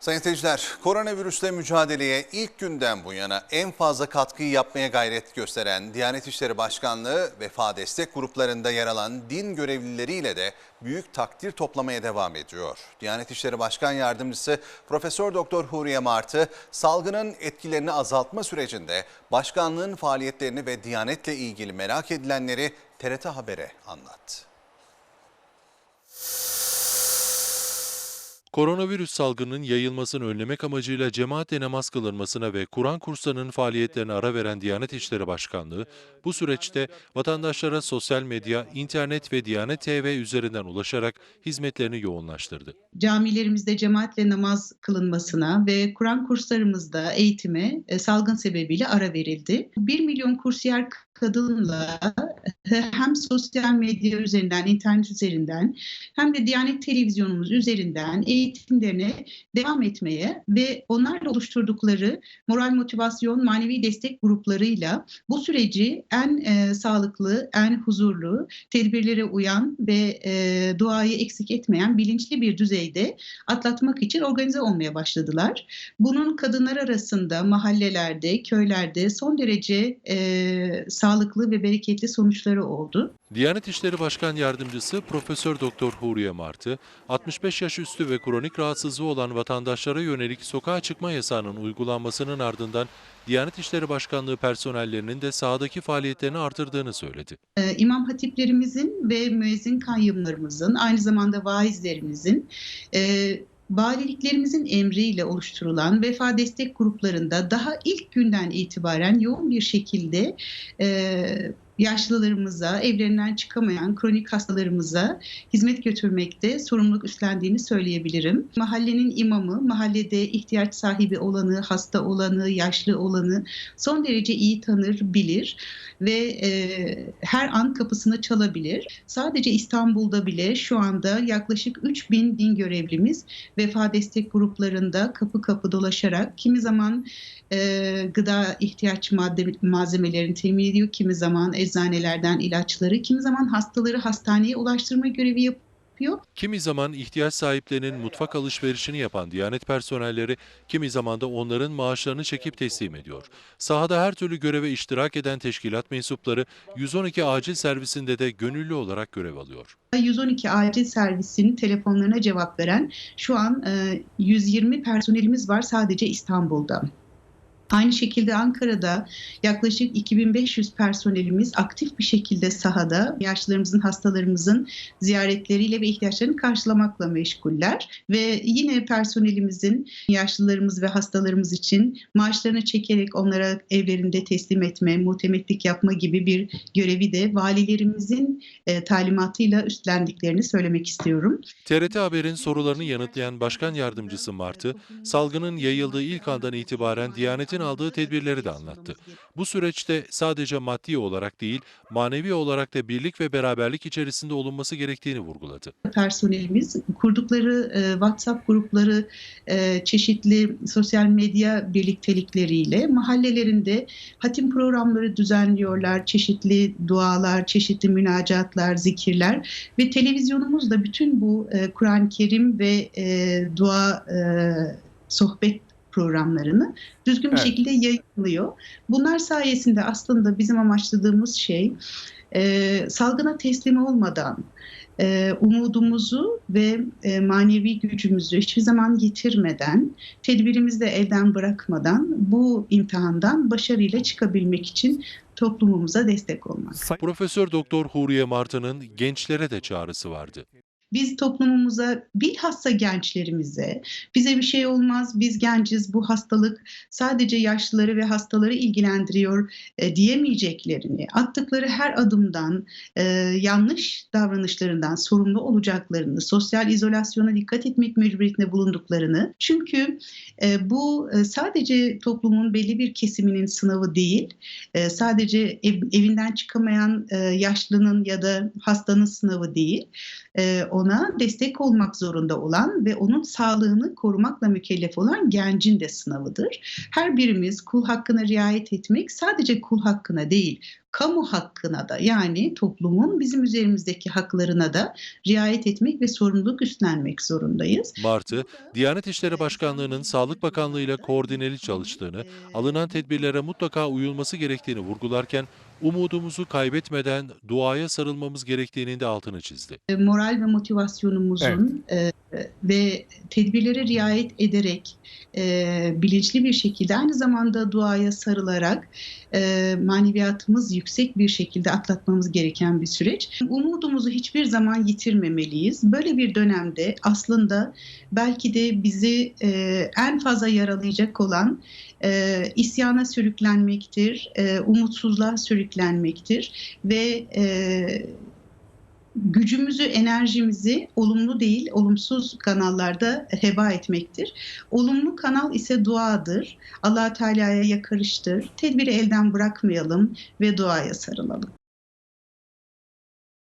Sayın seyirciler, koronavirüsle mücadeleye ilk günden bu yana en fazla katkıyı yapmaya gayret gösteren Diyanet İşleri Başkanlığı vefa destek gruplarında yer alan din görevlileriyle de büyük takdir toplamaya devam ediyor. Diyanet İşleri Başkan Yardımcısı Profesör Doktor Huriye Martı, salgının etkilerini azaltma sürecinde başkanlığın faaliyetlerini ve Diyanet'le ilgili merak edilenleri TRT Haber'e anlattı. Koronavirüs salgının yayılmasını önlemek amacıyla cemaatle namaz kılınmasına ve Kur'an kurslarının faaliyetlerine ara veren Diyanet İşleri Başkanlığı, bu süreçte vatandaşlara sosyal medya, internet ve Diyanet TV üzerinden ulaşarak hizmetlerini yoğunlaştırdı. camilerimizde cemaatle namaz kılınmasına ve Kur'an kurslarımızda eğitime e, salgın sebebiyle ara verildi. 1 milyon kursiyer kadınla hem sosyal medya üzerinden, internet üzerinden hem de Diyanet televizyonumuz üzerinden eğitimlerine devam etmeye ve onlarla oluşturdukları moral motivasyon, manevi destek gruplarıyla bu süreci en e, sağlıklı, en huzurlu, tedbirlere uyan ve e, duayı eksik etmeyen bilinçli bir düzeyde atlatmak için organize olmaya başladılar. Bunun kadınlar arasında mahallelerde, köylerde son derece e, sağlıklı ve bereketli sonuçları oldu. Diyanet İşleri Başkan Yardımcısı Profesör Doktor Huriye Martı, 65 yaş üstü ve kronik rahatsızlığı olan vatandaşlara yönelik sokağa çıkma yasağının uygulanmasının ardından Diyanet İşleri Başkanlığı personellerinin de sahadaki faaliyetlerini artırdığını söyledi. Ee, İmam hatiplerimizin ve müezzin kayyumlarımızın aynı zamanda vaizlerimizin e, valiliklerimizin emriyle oluşturulan vefa destek gruplarında daha ilk günden itibaren yoğun bir şekilde e, yaşlılarımıza, evlerinden çıkamayan kronik hastalarımıza hizmet götürmekte sorumluluk üstlendiğini söyleyebilirim. Mahallenin imamı, mahallede ihtiyaç sahibi olanı, hasta olanı, yaşlı olanı son derece iyi tanır, bilir ve e, her an kapısını çalabilir. Sadece İstanbul'da bile şu anda yaklaşık 3000 din görevlimiz vefa destek gruplarında kapı kapı dolaşarak kimi zaman e, gıda ihtiyaç madde, malzemelerini temin ediyor, kimi zaman eczanelerden ilaçları, kimi zaman hastaları hastaneye ulaştırma görevi yapıyor. Kimi zaman ihtiyaç sahiplerinin mutfak alışverişini yapan Diyanet personelleri, kimi zaman da onların maaşlarını çekip teslim ediyor. Sahada her türlü göreve iştirak eden teşkilat mensupları 112 acil servisinde de gönüllü olarak görev alıyor. 112 acil servisinin telefonlarına cevap veren şu an e, 120 personelimiz var sadece İstanbul'da. Aynı şekilde Ankara'da yaklaşık 2500 personelimiz aktif bir şekilde sahada yaşlılarımızın, hastalarımızın ziyaretleriyle ve ihtiyaçlarını karşılamakla meşguller. Ve yine personelimizin yaşlılarımız ve hastalarımız için maaşlarını çekerek onlara evlerinde teslim etme, muhtemetlik yapma gibi bir görevi de valilerimizin e, talimatıyla üstlendiklerini söylemek istiyorum. TRT Haber'in sorularını yanıtlayan Başkan Yardımcısı Martı, salgının yayıldığı ilk andan itibaren Diyanet'in aldığı tedbirleri de anlattı. Bu süreçte sadece maddi olarak değil, manevi olarak da birlik ve beraberlik içerisinde olunması gerektiğini vurguladı. personelimiz kurdukları e, WhatsApp grupları, e, çeşitli sosyal medya birliktelikleriyle mahallelerinde hatim programları düzenliyorlar, çeşitli dualar, çeşitli münacatlar, zikirler ve televizyonumuz da bütün bu e, Kur'an-ı Kerim ve e, dua e, sohbet programlarını düzgün bir Evet. şekilde yayınlıyor. Bunlar sayesinde aslında bizim amaçladığımız şey e, salgına teslim olmadan e, umudumuzu ve e, manevi gücümüzü hiçbir zaman yitirmeden, tedbirimizi de elden bırakmadan bu imtihandan başarıyla çıkabilmek için toplumumuza destek olmak. Profesör Doktor Huriye Martı'nın gençlere de çağrısı vardı. Biz toplumumuza bilhassa gençlerimize bize bir şey olmaz biz genciz bu hastalık sadece yaşlıları ve hastaları ilgilendiriyor e, diyemeyeceklerini attıkları her adımdan e, yanlış davranışlarından sorumlu olacaklarını sosyal izolasyona dikkat etmek mecburiyetinde bulunduklarını çünkü e, bu e, sadece toplumun belli bir kesiminin sınavı değil e, sadece ev- evinden çıkamayan e, yaşlının ya da hastanın sınavı değil. E, ona destek olmak zorunda olan ve onun sağlığını korumakla mükellef olan gencin de sınavıdır. Her birimiz kul hakkına riayet etmek sadece kul hakkına değil, kamu hakkına da yani toplumun bizim üzerimizdeki haklarına da riayet etmek ve sorumluluk üstlenmek zorundayız. Martı, Diyanet İşleri Başkanlığı'nın Sağlık Bakanlığı ile koordineli çalıştığını, alınan tedbirlere mutlaka uyulması gerektiğini vurgularken, umudumuzu kaybetmeden duaya sarılmamız gerektiğinin de altını çizdi. E, moral ve motivasyonumuzun e, ve tedbirlere riayet ederek e, bilinçli bir şekilde aynı zamanda duaya sarılarak e, maneviyatımız yüksek bir şekilde atlatmamız gereken bir süreç. Umudumuzu hiçbir zaman yitirmemeliyiz. Böyle bir dönemde aslında belki de bizi e, en fazla yaralayacak olan e, isyana sürüklenmektir, e, umutsuzluğa sürüklenmektir ve e, gücümüzü, enerjimizi olumlu değil, olumsuz kanallarda heba etmektir. Olumlu kanal ise duadır. Allah Teala'ya yakarıştır. Tedbiri elden bırakmayalım ve duaya sarılalım.